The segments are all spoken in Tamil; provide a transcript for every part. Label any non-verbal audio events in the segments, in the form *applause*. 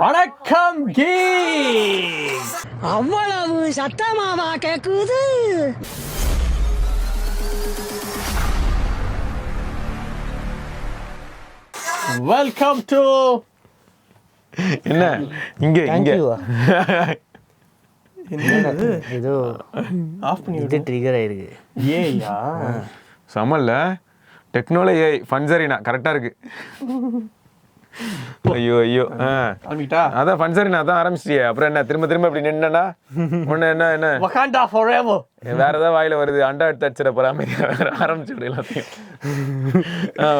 வணக்கம் அவ்வளவு சத்தமாவா கேக்குது? வெல்கம் டு என்ன? இங்க இங்க. ஏதோ ஆஃப் பண்ணி இது ட்ரிகர் ஆயிருக்கு. ஏயா? சமல்ல டெக்னாலஜி ஃபன்சரினா கரெக்டா இருக்கு. ஐயோ ஐயோ. ஆ. காமிட்டா அதான் ஃபன்சரினா அதான் ஆரம்பிச்சிட்டியே. அப்புறம் என்ன திரும்ப திரும்ப இப்படி நின்னா ஒண்ணு என்ன என்ன? வகாண்டா forever. வேற ஏதாவது வாயில வருது அண்டா எடுத்து அடிச்சிட போற மாதிரி வேற ஆரம்பிச்சு விடு எல்லாத்தையும்.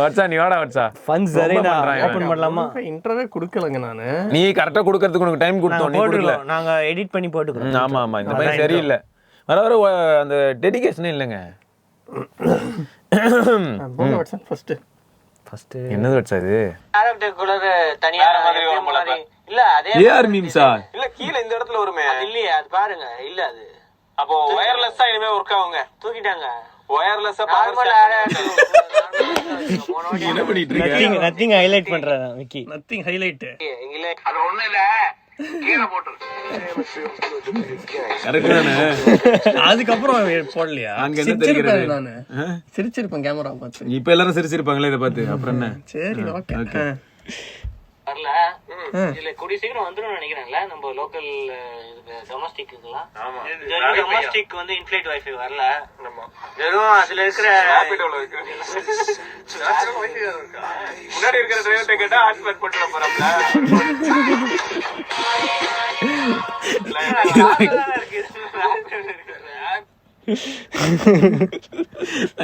வட்சா நீ வாடா வட்சா. ஃபன் இவன். ஓப்பன் பண்ணலாமா? இன்டர்வே கொடுக்கலங்க நானு. நீ கரெக்டா கொடுக்கறதுக்கு உனக்கு டைம் கொடுத்தோம் நீ கொடுக்கல. நாங்க எடிட் பண்ணி போட்டுக்கிறோம். ஆமா ஆமா இந்த பையன் சரியில்லை. வர வர அந்த டெடிகேஷனே இல்லைங்க. போங்க வாட்ஸ்அப் ஃபர்ஸ்ட் ஃபர்ஸ்ட் என்னது வட்சா இது? மாதிரி இல்ல அதே ஏஆர் மீம்ஸா? இல்ல கீழ இந்த இடத்துல வருமே. இல்லையே அது பாருங்க இல்ல அது. அப்போ ஒயர்லெஸ்ஸா இனிமே ஒர்க் ஆகுங்க. தூக்கிட்டாங்க. ஒயர்லெஸ்ஸா நார்மல் என்ன பண்ணிட்டு நத்திங் நத்திங் ஹைலைட் பண்றேன் விக்கி. நத்திங் ஹைலைட் அது ஒண்ணு இல்ல. அதுக்கப்புறம் போடலையா? சிரிச்சிருப்பேன்? நானு. சிரிச்சிருப்பேன் கேமரா பார்த்து. இப்ப எல்லாரும் சிரிச்சிருப்பாங்களே இதை பார்த்து. அப்புறம் என்ன? சரி ஓகே. வரல. இல்ல கூடிய சீக்கிரம் வந்துடும் நினைக்கிறேன்ல. நம்ம லோக்கல் டொமஸ்டிக்குலாம் ஆமா. டொமஸ்டிக் வந்து இன்ஃபிளைட் வைஃபை வரல. வெறும் அதுல இருக்கிற *laughs* முன்னாடி இருக்கிற டிரைவர்ட்ட கேட்டா ஹாட்ஸ்பாட் போட்டு போறாப்ல.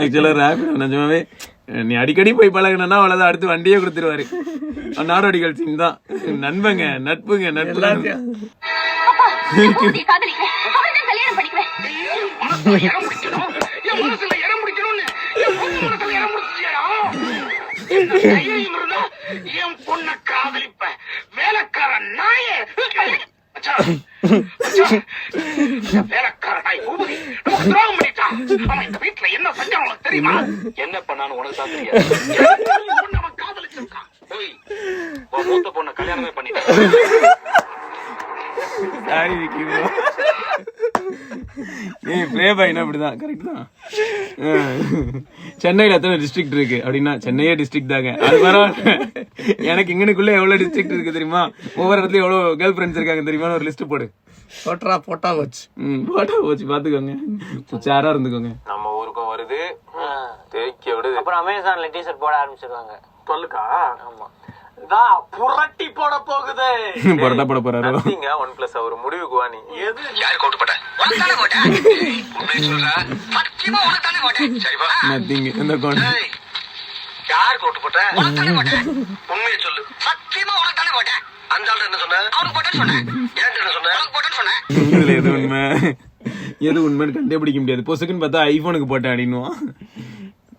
ஆக்சுவலா ரேபிட் நிஜமாவே நீ அடிக்கடி போய் பழகினா அவ்வளவுதான் அடுத்து வண்டியே கொடுத்துருவாரு. நாடோடிகள் சீன் தான் நண்பங்க நட்புங்க நட்பு வேலைக்காரன் நாயே. வேலைக்கார நாய் பூபதி நமக்கு துரோகம் பண்ணிட்டான் அவன் இந்த வீட்டுல என்ன செஞ்சான் உனக்கு தெரியுமா? என்ன பண்ணான்னு உனக்கு தான் தெரியாது. அவன் காதலிச்சிருக்கான் உன் மூத்த பொண்ணை கல்யாணமே பண்ணிட்டான். ஏய் ப்ளே பாய்னா அப்படிதான்? கரெக்ட் தான். சென்னையில எத்தனை டிஸ்ட்ரிக்ட் இருக்கு அப்படின்னா சென்னையே டிஸ்ட்ரிக்ட் தாங்க. அது பரவாயில்ல எனக்கு இங்கனுக்குள்ள எவ்வளவு டிஸ்ட்ரிக்ட் இருக்கு தெரியுமா? ஒவ்வொரு இடத்துலயும் எவ்வளவு கேர்ள் ஃப்ரெண்ட்ஸ் இருக்காங்க தெரியுமா? ஒரு லிஸ்ட் போடு. போட்டா போட்டா வச்சு ம் போட்டோ போச்சு. பாத்துக்கோங்க. உச்சாரா இருந்துக்கோங்க. நம்ம ஊருக்கும் வருது. தேய்க்க விடுது. அப்புறம் அமேசான்ல டிஷர்ட் போட ஆரம்பிச்சிருவாங்க. சொல்லுக்கா ஆமா. தான் புரட்டி போட போகுது. *laughs* பரோட்டா போட போறாரோ? நீங்க ஒன் பிளஸ் ஒரு முடிவுக்கு வா நீ எது? யார் கோட்டு போட்ட? உண்மையை சொல்ற? சத்தியமா உனக்கு தானே போட்டேன் சரிவா நத்திங் இந்த கோன் ஏய், யார் கோட்டு போட்ட? உண்மையை சொல்லு. சத்தியமா உனக்கு தானே போட்டேன் அந்த ஆள் என்ன சொன்ன? அவனுக்கு போட்டேன்னு சொன்னேன் ஏன் என்ன சொன்ன? உனக்கு போட்டேன்னு சொன்னேன் இதுல எது உண்மை? எது உண்மைன்னு கண்டுபிடிக்க முடியாது. பொசுக்குன்னு பார்த்தா ஐபோனுக்கு போட்டேன் அப்படின்னுவான்.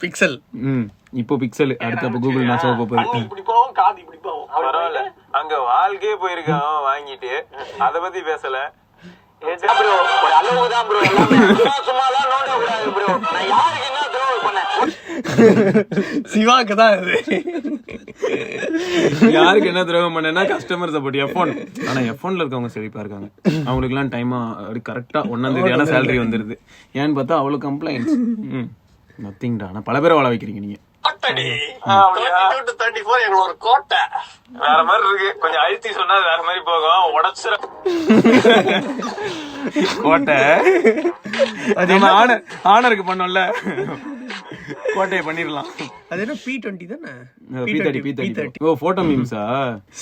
பிக்சல் ம் இப்போ பிக்சல் அடுத்து அப்போ கூகுள் நான் சோப்ப போகுது. இப்படி போவோம் காது இப்படி போவோம் பரவாயில்ல. அங்க வாழ்க்கையே போயிருக்கான் வாங்கிட்டு. அத பத்தி பேசல. எல்லாமே சிவாக்கு தான் இது யாருக்கு என்ன துரோகம் பண்ணேன்னா கஸ்டமர் சப்போர்ட் எஃபோன் ஆனா எஃபோன்ல இருக்கவங்க செழிப்பா இருக்காங்க. அவங்களுக்குலாம் டைமா அப்படி கரெக்டா ஒன்னாம் தேதியான சேலரி வந்துருது. ஏன்னு பார்த்தா அவ்வளவு கம்ப்ளைண்ட்ஸ் ம். நத்திங்டா ஆனா பல பேரை வாழ வைக்கிறீங்க நீங்க. தேர்ட்டி ஃபோர் எங்களோட கோட்டை. வேற மாதிரி இருக்கு. கொஞ்சம் அழுத்தி சொன்னா அது வேற மாதிரி போகும். உடச்சிட கோட்டை. நம்ம ஆனர் ஆனருக்கு பண்ணோம்ல. கோட்டையை பண்ணிடலாம். அது என்ன பி டுவெண்ட்டி தானே? B thirty B thirty oh photo மீம்ஸா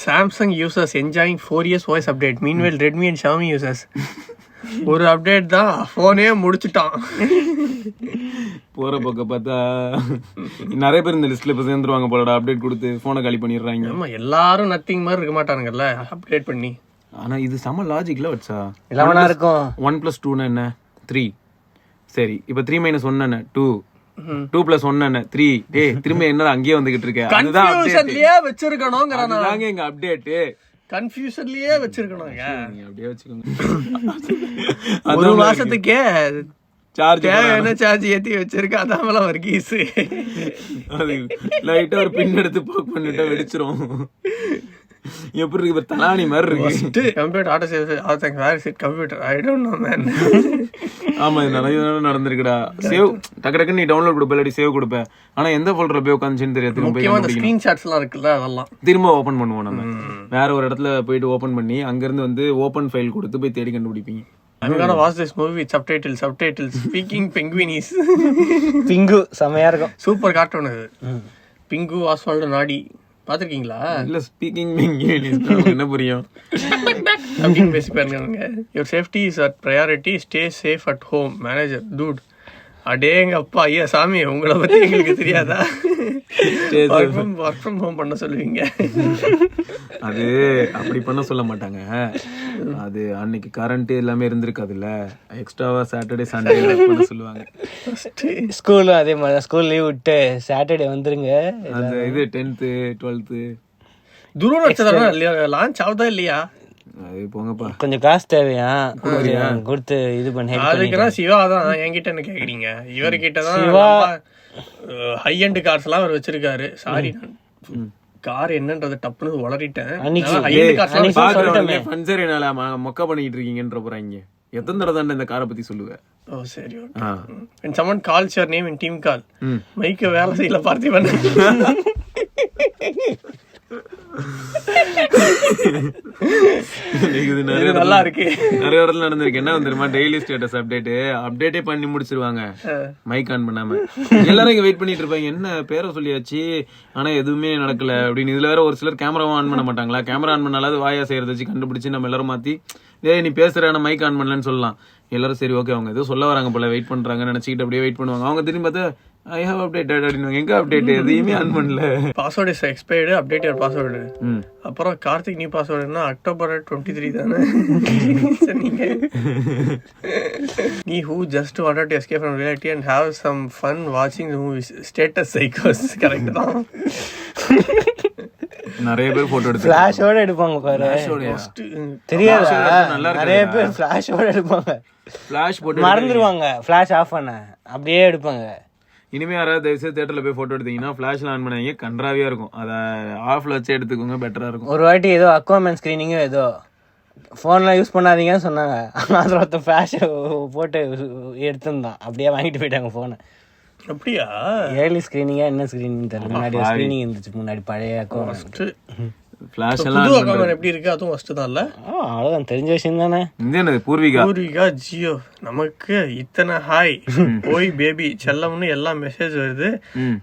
Samsung users enjoying four years voice update meanwhile Redmi and Xiaomi users ஒரு அப்டேட் தான். ஃபோனே முடிச்சுட்டான். போற பக்கம் பார்த்தா நிறைய பேர் இந்த லிஸ்ட்ல இப்ப சேர்ந்துருவாங்க போலடா அப்டேட் கொடுத்து போனை காலி பண்ணிடுறாங்க. ஆமா எல்லாரும் நத்திங் மாதிரி இருக்க மாட்டானுங்கல்ல. அப்டேட் பண்ணி. ஆனா இது செம லாஜிக்ல வச்சா. இளவனா இருக்கும். ஒன் பிளஸ் டூன்னு என்ன? த்ரீ சரி இப்ப த்ரீ மைனஸ் ஒன் என்ன? டூ டூ பிளஸ் ஒன் என்ன? த்ரீ டேய் திரும்ப என்ன அங்கேயே வந்துகிட்டு இருக்க? அதுதான் update. கன்ஃபியூஷன்லயே வச்சிருக்கணுங்கிற நான் அதுதாங்க எங்க அப்டேட் கன்ஃபியூஷன்லயே வச்சிருக்கணுங்க. அப்படியே வச்சுக்கோங்க. ஒரு மாசத்துக்கே சார்ஜ் தேவையான சார்ஜ் ஏத்தி வச்சிருக்க அதாமல வர்கீஸ் அது லைட்டா ஒரு பின் எடுத்து போக் பண்ணிட்டா வெடிச்சிரும். *laughs* எப்படி இருக்கு இப்ப தலாணி மாதிரி இருக்கு? Computer auto save ஆத்தங்க where it computer I don't know man ஆமா இது நிறைய தடவை நடந்திருக்குடா. சேவ் டக்கு டக்குன்னு நீ டவுன்லோட் கொடுப்ப இல்லாட்டி சேவ் கொடுப்ப. ஆனா எந்த ஃபோல்டர் போய் உட்காந்துச்சுன்னு தெரியாது. திரும்ப போய் முக்கியமா அந்த கண்டுபிடிக்கணும். ஸ்கிரீன்ஷாட்ஸ்லாம் இருக்குல்ல அதெல்லாம். திரும்ப ஓபன் பண்ணுவோம் நம்ம. வேற ஒரு இடத்துல போயிட்டு ஓபன் பண்ணி அங்க இருந்து வந்து ஓபன் ஃபைல் கொடுத்து போய் தேடி கண்டுபிடிப்பீங்க. I'm gonna watch this movie with subtitles, subtitles. Speaking. Pingu செமையா இருக்கும். சூப்பர் கார்ட்டூன் அது. பிங்கு ஆஸ்வால்டு நாடி பாத்திருக்கீங்களா? இல்ல ஸ்பீக்கிங் *laughs* என்ன புரியும்? அப்படின்னு பேசி பாருங்க your safety is at priority stay safe at home manager dude அடேங்க அப்பா ஐயா சாமி உங்களை பத்தி எங்களுக்கு தெரியாதா? ஒர்க் ஃப்ரம் ஹோம் பண்ண சொல்லுவீங்க. *laughs* அது அப்படி பண்ண சொல்ல மாட்டாங்க. அது அன்னைக்கு கரண்ட் எல்லாமே இருந்திருக்காதுல்ல. எக்ஸ்ட்ராவா சாட்டர்டே சண்டே பண்ண சொல்லுவாங்க. ஸ்கூலும் அதே மாதிரி ஸ்கூல் லீவ் விட்டு சாட்டர்டே வந்துருங்க. அந்த இது டென்த்து டுவெல்த்து துருவ நட்சத்திரம் இல்லையா? லான்ச் ஆகுதா இல்லையா? அது போங்கப்பா. கொஞ்சம் காசு தேவையா? கொடுத்து இது பண்ணி அதுக்குதான் சிவா தான். என்கிட்ட என்ன கேக்குறீங்க? இவர்கிட்ட தான் சிவா. ஹை எண்ட் கார்ஸ் எல்லாம் அவர் வச்சிருக்காரு. சாரி கார் என்னன்றது டப்புன்னு உளறிட்டேன். மொக்க பண்ணிட்டு இருக்கீங்கன்ற போறாங்க எத்தனை தடவை தானே இந்த காரை பத்தி சொல்லுவேன் ஓ சரி okay ah. when someone calls your name in team call. ம். மைக்க வேலை செய்யல பார்த்திபன். *laughs* *laughs* நல்லா இருக்கு நிறைய இடத்துல நடந்திருக்கு. என்ன வந்துருமா டெய்லி ஸ்டேட்டஸ் அப்டேட் அப்டேட்டே பண்ணி முடிச்சிருவாங்க. மைக் ஆன் பண்ணாம. எல்லாரும் இங்க வெயிட் பண்ணிட்டு இருப்பாங்க. என்ன பேரை சொல்லியாச்சு? ஆனா எதுவுமே நடக்கல அப்படின்னு. இதுல வேற ஒரு சிலர் கேமராவும் ஆன் பண்ண மாட்டாங்களா? கேமரா ஆன் பண்ணாலாவது வாயா செய்யறத வச்சு கண்டுபிடிச்சு நம்ம எல்லாரும் மாத்தி ஏய் நீ பேசுற ஆனா மைக் ஆன் பண்ணலன்னு சொல்லலாம். எல்லாரும் சரி ஓகே அவங்க ஏதோ சொல்ல வராங்க போல. வெயிட் பண்றாங்க நினைச்சுக்கிட்டு அப்படியே வெயிட் பண்ணுவாங்க. அவங்க திரும்பி பார்த்தா ஐ ஹவ் அப்டேட்டட் அப்படின்னு எங்க அப்டேட் எதையுமே ஆன் பண்ணல. Password is expired update your password அப்புறம் Karthik new பாஸ்வேர்டுனா October twenty three தானே? *laughs* சொன்னீங்க நீ who just wanted to escape from reality and have some fun வாட்சிங் மூவிஸ் ஸ்டேட்டஸ் சைக்கோஸ் கரெக்ட் தான். நிறைய பேர் போட்டோ எடுத்து ஃபிளாஷோட எடுப்பாங்க பாரு. தெரியாதா. நிறைய பேர் ஃபிளாஷோட எடுப்பாங்க. ஃபிளாஷ் போட்டு மறந்துடுவாங்க ஃபிளாஷ் ஆஃப் பண்ண. அப்படியே எடுப்பாங்க. இனிமே யாராவது தயவுசெய்து தேட்டர்ல போய் போட்டோ எடுத்தீங்கன்னா ஃபிளாஷ்ல ஆன் பண்ணாங்க கன்றாவியா இருக்கும். அத ஆஃப்ல வச்சு எடுத்துக்கோங்க பெட்டரா இருக்கும். ஒரு வாட்டி ஏதோ அக்வாமேன் ஸ்க்ரீனிங்கும் ஏதோ ஃபோன்லாம் யூஸ் பண்ணாதீங்கன்னு சொன்னாங்க. அதில் ஒருத்தன் ஃப்ளாஷை போட்டு எடுத்திருந்தான். அப்படியே வாங்கிட்டு போயிட்டாங்க ஃபோனை அப்படியா? ஏர்லி ஸ்க்ரீனிங்கா என்ன ஸ்க்ரீனிங் தெரியல. முன்னாடி ஸ்க்ரீனிங் இருந்துச்சு. முன்னாடி பழைய அக்வாமேன் ஃபிளாஷ் எல்லாம் அக்கௌண்ட் எப்படி இருக்கு? அதுவும் ஃபர்ஸ்ட் தான் இல்ல? அவ்வளோதான் தெரிஞ்ச விஷயம் தானே. என்னது பூர்விகா. பூர்விகா ஜியோ. நமக்கு இத்தனை ஹாய் ஓய் பேபி செல்லம்னு எல்லாம் மெசேஜ் வருது.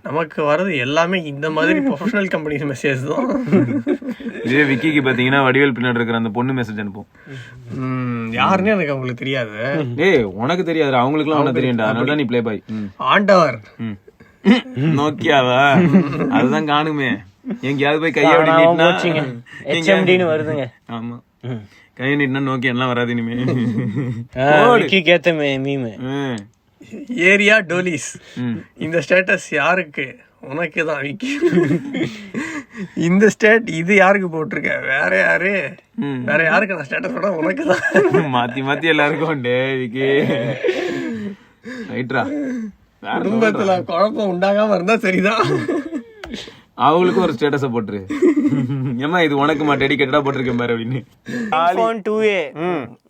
நமக்கு வர்றது எல்லாமே இந்த மாதிரி ப்ரொஃபஷனல் கம்பெனிஸ் மெசேஜ் தான். இதே விக்கிக்கு பாத்தீங்கன்னா வடிவேல் பின்னாடி இருக்கிற அந்த பொண்ணு மெசேஜ் அனுப்பும். ம், யாருன்னே எனக்கு அவங்களுக்கு தெரியாது. ஏய் உனக்கு தெரியாது அவங்களுக்குலாம் உனக்கு தெரியும்டா. அதனால தான் நீ ப்ளே பாய் ஆண்டவர். நோக்கியாவா? அதுதான் காணுமே. எங்கேயாவது போய் கையை அப்படி நீட்டினா வருதுங்க. ஆமா. கையை நீட்டினா நோக்கியா எல்லாம் வராது இனிமே. விக்கிக்கு *laughs* ஏத்த மீமு. ஏரியா டோலிஸ். இந்த ஸ்டேட்டஸ் யாருக்கு? உனக்கு தான் விக்கி இந்த ஸ்டேட் இது யாருக்கு போட்டிருக்க? வேற யாரு. வேற யாருக்கு நான் ஸ்டேட்டஸ் போட உனக்கு தான்? *laughs* மாத்தி மாத்தி எல்லாருக்கும் டே விக்கி *laughs* ரைட்ரா. குடும்பத்துல குழப்பம் உண்டாகாம இருந்தா சரிதான். அவங்களுக்கும் ஒரு ஸ்டேட்டஸ போட்டுரு. ஏமா இது உனக்குமா டெடிகேட்டடா போட்டிருக்கேன் பாரு அப்படின்னு. ஃபோன் டூ ஏ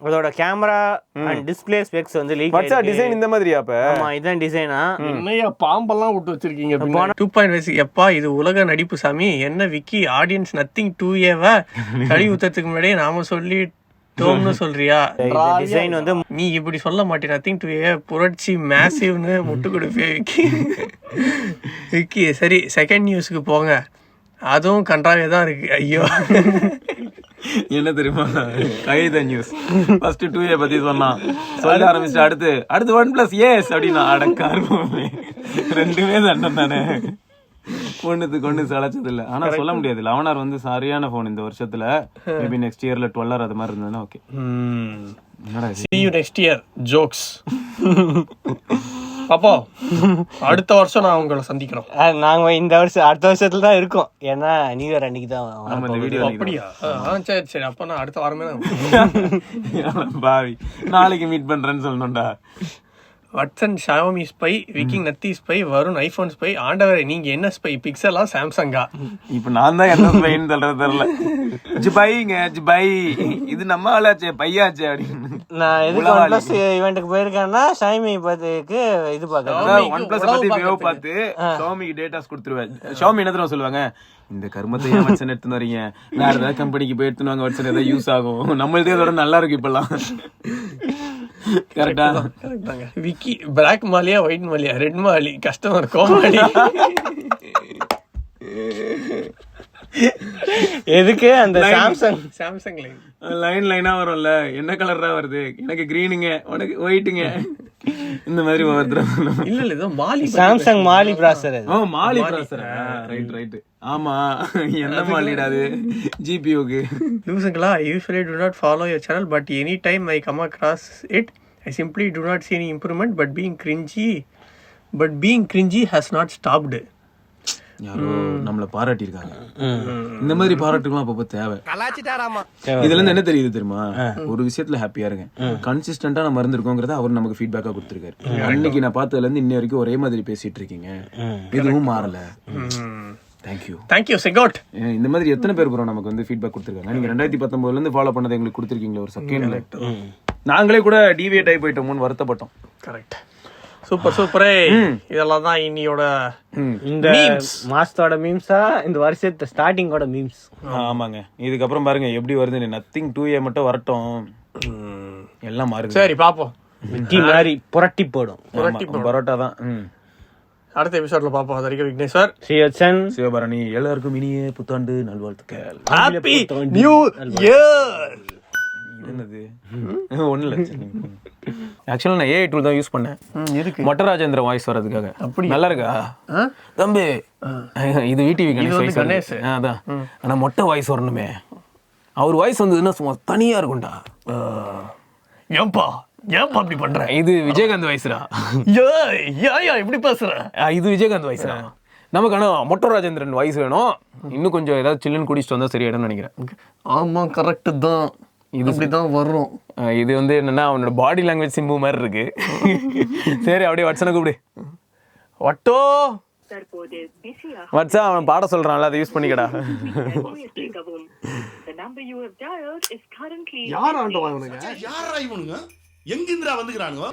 அதோட கேமரா அண்ட் டிஸ்பிளே ஸ்பெக்ஸ் வந்து லீக் டிசைன் இந்த மாதிரியா அப்ப? ஆமா இதான் டிசைனா என்னையா பாம்பெல்லாம் விட்டு வச்சிருக்கீங்க டூ பாயிண்ட் வயசு எப்பா இது உலக நடிப்பு சாமி. என்ன விக்கி ஆடியன்ஸ் நத்திங் டூ ஏவா கழி ஊத்துறதுக்கு முன்னாடியே நாம சொல்லி டோம்னு சொல்றியா? டிசைன் வந்து நீ இப்படி சொல்ல மாட்டே நத்திங் டு ஏ புரட்சி மேசிவ்னு முட்டு கொடுப்பே விக்கி? விக்கி சரி செகண்ட் நியூஸ்க்கு போங்க. அதுவும் கன்றாவே தான் இருக்கு. ஐயோ. என்ன தெரியுமா? கைத நியூஸ் ஃபர்ஸ்ட் டூ ஏ பத்தி சொன்னான் சொல்ல ஆரம்பிச்சு அடுத்து அடுத்து ஒன் பிளஸ் ஏஸ் அப்படின்னா அடக்காருமே ரெண்டுமே தண்டம் தானே. ஒண்ணுத்துக்கு ஒண்ணு சளைச்சது இல்ல ஆனா சொல்ல முடியாது. லெவனார் வந்து சரியான போன் இந்த வருஷத்துல. மேபி நெக்ஸ்ட் இயர்ல டுவெல்லர் அது மாதிரி இருந்ததுன்னா okay see you next year. Jokes பாப்பா அடுத்த வருஷம் நான் உங்களை சந்திக்கிறோம் நாங்க இந்த வருஷம் அடுத்த வருஷத்துல தான் இருக்கோம். ஏன்னா நியூ இயர் அன்னைக்கு தான் அப்படியா? ஆ சரி சரி. அப்ப நான் அடுத்த வாரமே *laughs* பாவி. நாளைக்கு மீட் பண்றேன்னு சொல்லணும்டா. வட்சன் ஷாமி ஸ்பை விக்கிங் நத்தி ஸ்பை வருண் ஐபோன் ஸ்பை ஆண்டவரே நீங்க என்ன ஸ்பை பிக்சலா சாம்சங்கா இப்ப நான் தான் என்ன பையன் சொல்றது தெரியல. ஜிபைங்க ஜிபை. இது நம்ம ஆளாச்சே பையாச்சே அப்படின்னு. நான் எதுக்கு ஒன் பிளஸ் ஈவெண்ட்டுக்கு போயிருக்கேன்னா ஷைமி பத்திக்கு இது பார்க்கறேன் ஒன் பிளஸ் பத்தி வியோ பார்த்து ஷாமிக்கு டேட்டாஸ் கொடுத்துருவேன். ஷாமி என்ன தெரியுமா சொல்லுவாங்க? இந்த கர்மத்தை ஏன் வட்சன் எடுத்துன்னு வரீங்க? வேற ஏதாவது கம்பெனிக்கு போய் எடுத்துன்னு வாங்க வட்சன் ஏதாவது யூஸ் ஆகும். நம்மள்தே இதோட நல்லா இருக்கு இப்பெல்லாம். கரெக்டா கரெக்டாங்க விக்கி பிளாக் மாலியா ஒயிட் மாலியா? ரெட் மாலி. கஸ்டமர் கோமாளி *laughs* எதுக்கு அந்த சாம்சங் சாம்சங் லைன் லைன் லைனா வரும்ல. என்ன கலர் தான் வருது? எனக்கு கிரீனுங்க உனக்கு ஒயிட்டுங்க இந்த மாதிரி ஒவ்வொருத்தரும். இல்ல இல்ல ஏதோ மாலி சாம்சங் மாலி ப்ராசர் அது. ஓ மாலி ப்ராசர் ரைட் ரைட் ஆமா. என்ன மாலிடா அது? ஜிபிஓக்கு லூசுங்களா usually do not follow your channel but any time I come across it I simply do not see any improvement but being cringy but being cringy has not stopped யாரோ நம்மள பாராட்டி இருக்காங்க இந்த மாதிரி பாராட்டுலாம் அப்பப்போ தேவை. இதுல இருந்து என்ன தெரியுது தெரியுமா? ஒரு விஷயத்துல ஹாப்பியா இருக்கேன். கன்சிஸ்டன்டா நம்ம இருந்திருக்கோங்கிறத அவர் நமக்கு ஃபீட்பேக்கா கொடுத்திருக்காரு. அன்னைக்கு நான் பார்த்ததுல இருந்து இன்ன வரைக்கும் ஒரே மாதிரி பேசிட்டு இருக்கீங்க எதுவும் மாறல. தேங்க்யூ தேங்க்யூ செகோட் இந்த மாதிரி எத்தனை பேர் ப்ரோ நமக்கு வந்து ஃபீட்பேக் கொடுத்துருக்காங்க? நீங்க ரெண்டாயிரத்தி பத்தொன்பதுல இருந்து ஃபாலோ பண்ணதை எங்களுக்கு கொடுத்துருக்கீங்களா ஒரு செகண்ட்ல நாங்களே கூட டிவியேட் ஆகி போயிட்டோம்னு வருத்தப்பட்டோம். கரெக்ட் சூப்பர் சூப்பரே இதெல்லாம் தான் இன்னியோட இந்த மாசத்தோட மீம்ஸா இந்த வருஷத்து ஸ்டார்டிங்கோட மீம்ஸ் ஆமாங்க. இதுக்கப்புறம் பாருங்க எப்படி வருது நத்திங் டூ ஏ மட்டும் வரட்டும். எல்லாம் மாறுது. சரி பாப்போம். மாதிரி புரட்டி போடும். பரோட்டா தான். ம். அடுத்த எபிசோட்ல பாப்போம். அது வரைக்கும் விக்னேஸ்வர் சிவச்சன். சிவபரணி எல்லாருக்கும் இனிய புத்தாண்டு நல்வாழ்த்துக்கள். ஹாப்பி நியூ இயர் என்னது? ஒண்ணு இல்ல ஆக்சுவலா நான் ஏஐ டூல் தான் யூஸ் பண்ணேன். இருக்கு. மொட்ட ராஜேந்திர வாய்ஸ் வர்றதுக்காக. அப்படி நல்லா இருக்கா? தம்பி இது விடிவி கணேஷ் கணேஷ். அதான். ஆனா மொட்டை வாய்ஸ் வரணுமே. அவர் வாய்ஸ் வந்ததுன்னா சும்மா தனியா இருக்கும்டா. ஏன்பா? ஏன்பா அப்படி பண்ற? இது விஜயகாந்த் வாய்ஸ்ரா ஏய் ஏயா இப்படி பேசுற? இது விஜயகாந்த் வாய்ஸ்ரா நமக்கு ஆனா மொட்டை ராஜேந்திரன் வாய்ஸ் வேணும் இன்னும் கொஞ்சம் ஏதாவது சில்லுன்னு குடிச்சிட்டு வந்தா சரியாயிடும்னு நினைக்கிறேன். ஆமா கரெக்ட் தான். இது இப்படிதான் வரும் அஹ் இது வந்து என்னன்னா அவனோட பாடி லாங்குவேஜ் சிம்பு மாதிரி இருக்கு. சரி அப்படியே வட்சனை கூப்பிடு. வட்டோ! வட்சா அவன் பாட சொல்றான்ல அதை யூஸ் பண்ணிக்கடா. யாரா இவனுங்க? எங்கிந்திரா வந்துக்கிறானுங்க?